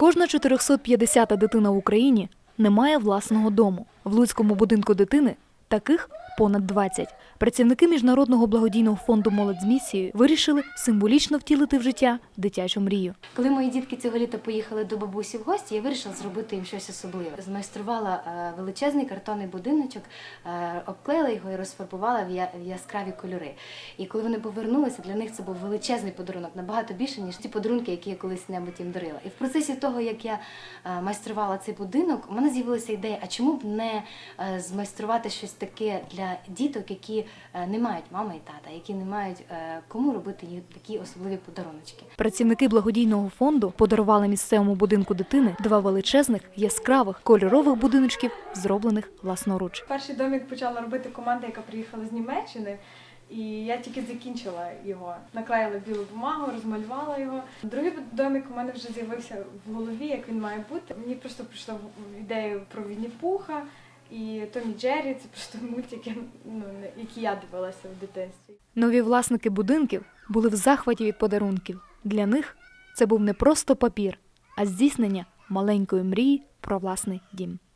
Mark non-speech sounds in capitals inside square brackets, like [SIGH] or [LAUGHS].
Кожна 450-та дитина в Україні не має власного дому. В Луцькому будинку дитини таких понад 20. Працівники міжнародного благодійного фонду Молодь з місією вирішили символічно втілити в життя дитячу мрію. Коли мої дітки цього літа поїхали до бабусі в гості, я вирішила зробити їм щось особливе. Змайструвала е, величезний картонний будиночок, е, обклеїла його і розфарбувала в яскраві кольори. І коли вони повернулися, для них це був величезний подарунок, набагато більше, ніж ті подарунки, які я колись небудь їм дарила. І в процесі того, як я е, майструвала цей будинок, у мене з'явилася ідея, а чому б не змайструвати щось таке для діток, які е, не мають мами і тата, які не мають е, кому робити такі особливі подаруночки. Працівники благодійного фонду подарували місцевому будинку дитини два величезних яскравих кольорових будиночків, зроблених власноруч. Перший домик почала робити команда, яка приїхала з Німеччини. І я тільки закінчила його. Наклеїла білу бумагу, розмалювала його. Другий домик у мене вже з'явився в голові, як він має бути. Мені просто прийшла ідея про Вінні Пуха і Томі Джері. Це просто [LAUGHS] мультики, ну, які я дивилася в дитинстві. Нові власники будинків були в захваті від подарунків. Для них це був не просто папір, а здійснення маленької мрії про власний дім.